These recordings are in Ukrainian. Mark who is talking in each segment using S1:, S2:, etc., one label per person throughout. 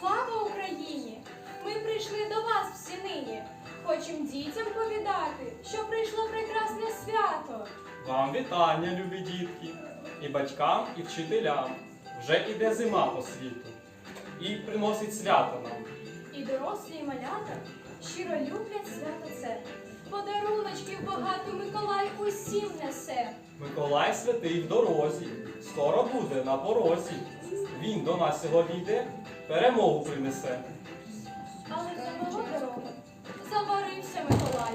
S1: Слава Україні! Ми прийшли до вас всі нині. Хочем дітям повідати, що прийшло прекрасне свято.
S2: Вам вітання, любі дітки, і батькам, і вчителям. Вже іде зима по світу і приносить свято нам.
S1: І дорослі, і малята щиро люблять свято це. Подаруночків багато Миколай усім несе.
S2: Миколай святий в дорозі, скоро буде на порозі. Він до нас сьогодні йде, перемогу принесе.
S1: Але забило дорогу. Заварився Миколай.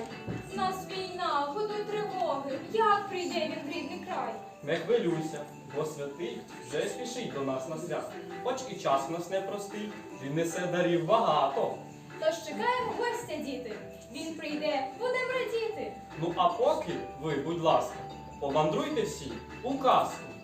S1: В нас війна, будуть тривоги. Як прийде він в рідний край?
S2: Не хвилюйся, бо святий вже спішить до нас на свято. Хоч і час в нас непростий, він несе дарів багато.
S1: Тож чекаємо гостя, діти. Він прийде, будемо радіти.
S2: Ну а поки ви, будь ласка, помандруйте всі у казку.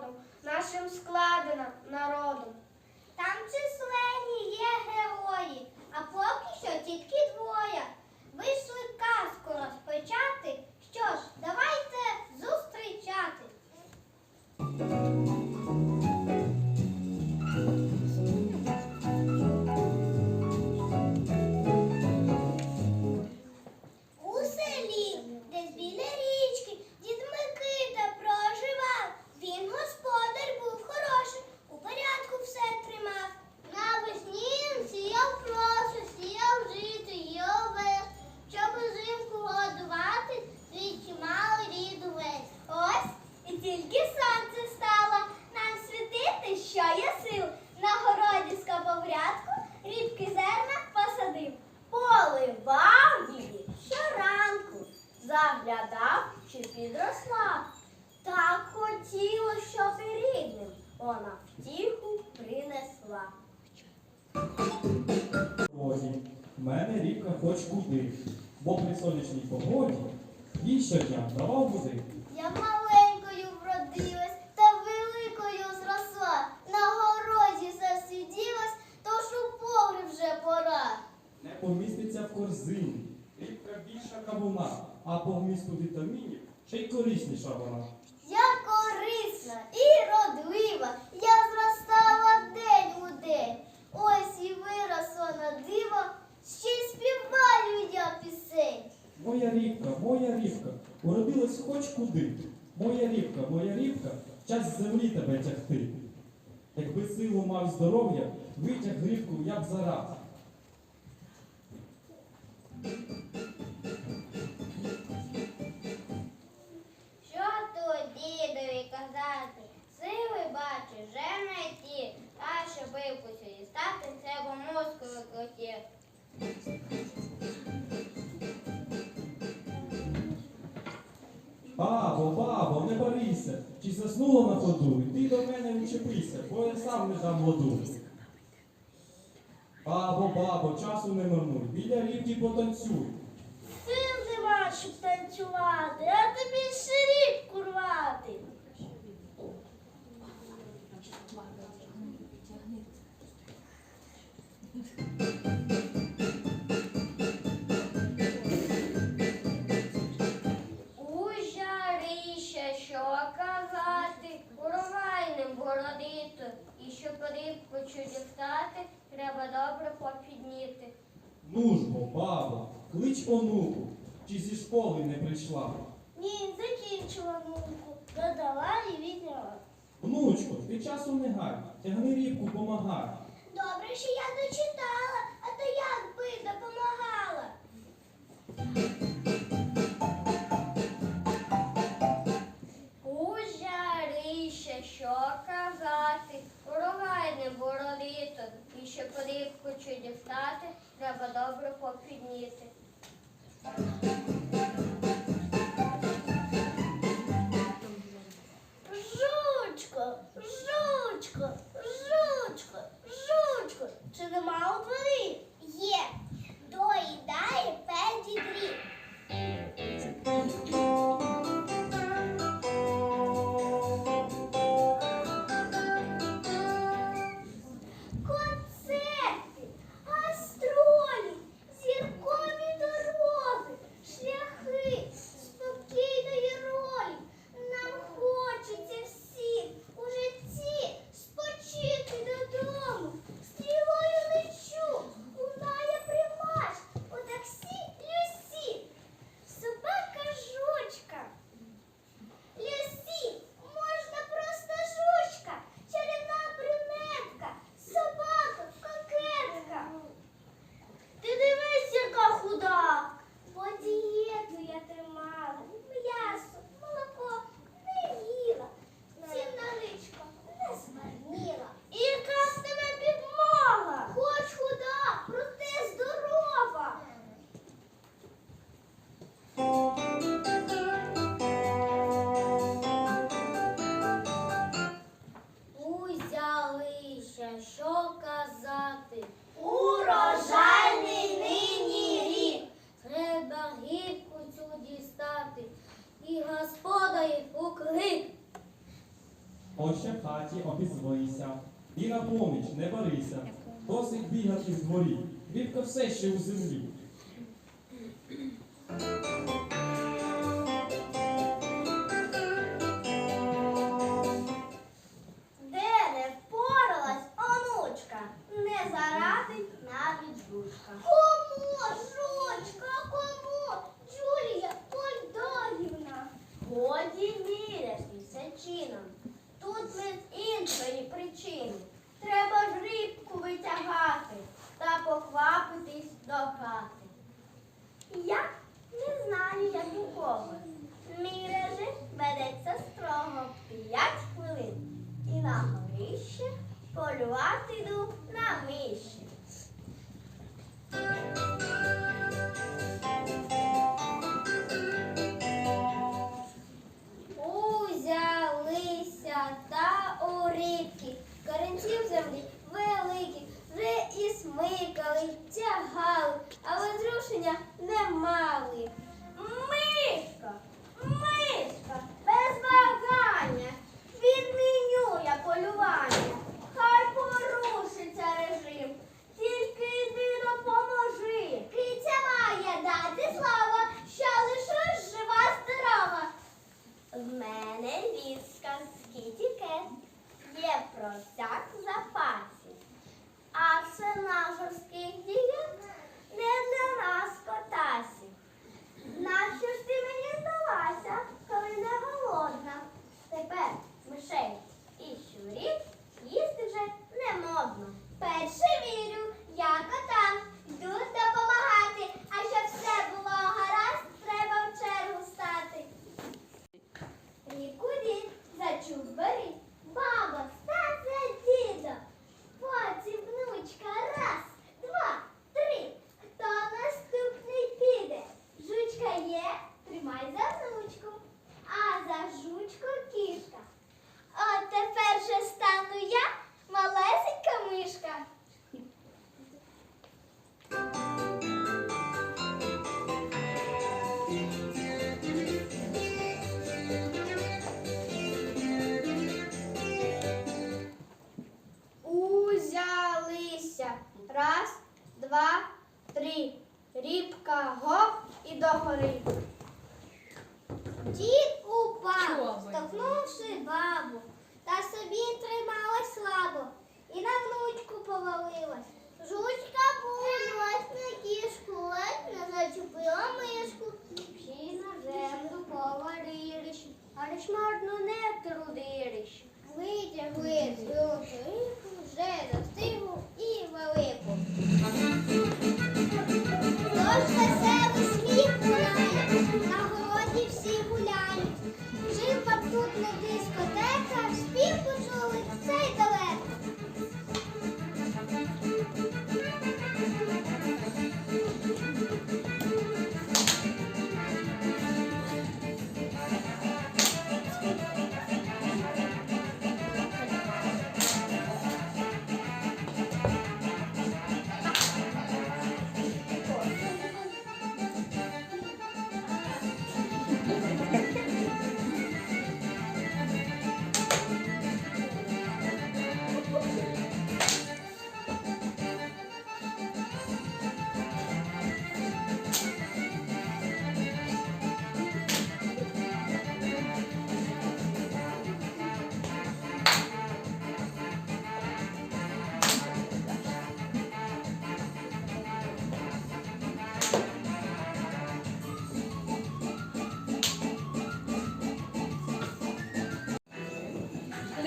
S3: Родом, нашим складена народом. Там численні є герої, а поки що тільки двоє. Вийшли казку розпочати. Що ж, давайте зустрічати. Заглядав, чи підросла. Так хотіло, щоб і рідним вона втіху принесла.
S2: В мене рібка хоч куди, бо при сонячній погоді їй щодня давав води.
S3: Я маленькою вродилась та великою зросла. На городі засиділась, тож у погріб вже пора.
S2: Не поміститься в корзині. Рібка більша кавуна, а по вмісту вітамінів ще й корисніша вона.
S3: Я корисна і родлива, я зростала день у день. Ось і виросла на диво, ще й співаю я пісень.
S4: Моя рібка, моя рібка, уродилась хоч куди. Моя рібка, моя рібка, час з землі тебе тягти. Якби силу мав здоров'я, витяг рібку, я б зараз. Бабо, бабо, не борися, чи заснула на ходу, ти до мене відчепися, бо я сам не дам воду. Бабо, бабо, часу не марнуй, біля рівки потанцюй.
S3: Сил нема, щоб танцювати, а тобі ширік курвати. У бородито, і щоб рибку чуді стати, треба добре попідніти.
S4: Ну ж бо, баба, клич онуку, чи зі школи не прийшла.
S3: Ні, закінчила онуку, додала і відняла.
S4: Внучко, ти часу не гай, тягни рібку, помагай.
S3: Добре, що я дочитала, щоб рибку чи дістати, треба добре попідніти. Показати Урожайний нині рік. Треба гірку цю дістати і господа їх укрик.
S4: Още в хаті обізвися, і на поміч не барися. Досить бігати з дворі. Вівка все ще у землі.
S3: poluar-se do namiche. Бабу, та собі трималась слабо і на внучку повалилась. Жучка булась на кішку, ледь не зачепила мишку. Всі на землю повалились, але ж марно не трудились. Витягли з рибку, вже застигу і велику. Тож веселий сміх лунає,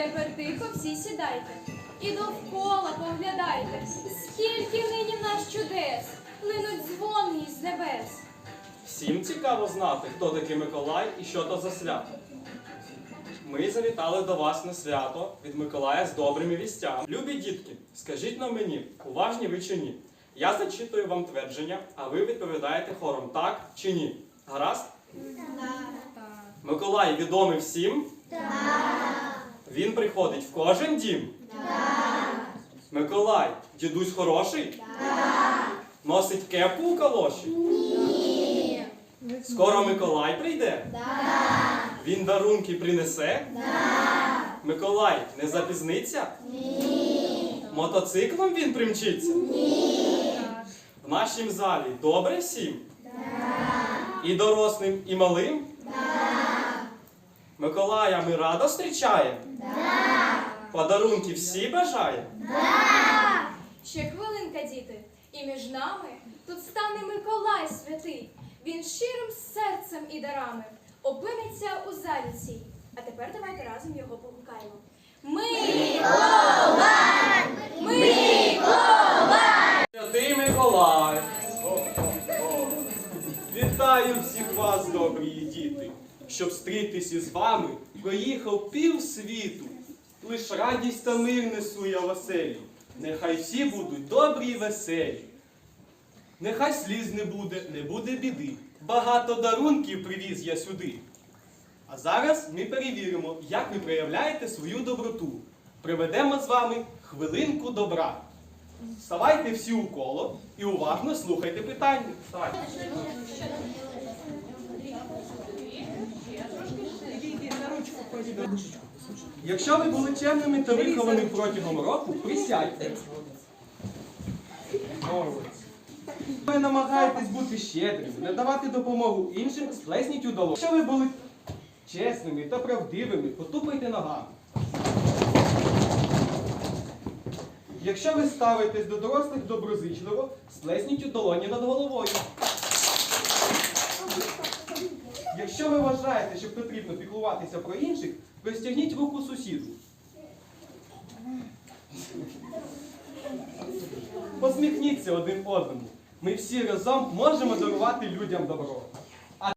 S1: Тепер тихо всі сідайте. І довкола поглядайте, скільки нині в нас чудес, линуть дзвони із небес.
S2: Всім цікаво знати, хто такий Миколай і що то за свято. Ми завітали до вас на свято від Миколая з добрими вістями. Любі дітки, скажіть на мені, уважні ви чи ні? Я зачитую вам твердження, а ви відповідаєте хором так чи ні. Гаразд? Миколай відомий всім? Він приходить в кожен дім? Миколай, дідусь хороший? Носить кепку у калоші? Ні. Скоро Миколай прийде? Він дарунки принесе? Миколай Миколай не запізниться? Ні. Мотоциклом він примчиться? Ні. В нашім залі добре всім? Так. І дорослим, і малим? Миколая ми радо зустрічаємо? Так. Подарунки всі бажаємо?
S1: Ще хвилинка, діти, і між нами тут стане Миколай святий. Він щирим серцем і дарами опиниться у залі цій. А тепер давайте разом його погукаємо. Миколай! Миколай!
S2: Святий Миколай! Вітаю всіх вас, добрі! Щоб стрітися з вами, проїхав пів світу. Лиш радість та мир несу я в оселі. Нехай всі будуть добрі й веселі. Нехай сліз не буде, не буде біди. Багато дарунків привіз я сюди. А зараз ми перевіримо, як ви проявляєте свою доброту. Приведемо з вами хвилинку добра. Вставайте всі у коло і уважно слухайте питання. Так. Якщо ви були чемними та вихованими протягом року, присядьте. Ви намагаєтесь бути щедрими, надавати допомогу іншим, сплесніть у долоні. Якщо ви були чесними та правдивими, потупайте ногами. Якщо ви ставитесь до дорослих доброзичливо, сплесніть у долоні над головою. Якщо ви вважаєте, що потрібно піклуватися про інших, простягніть руку сусіду. Посміхніться один одному. Ми всі разом можемо дарувати людям добро. А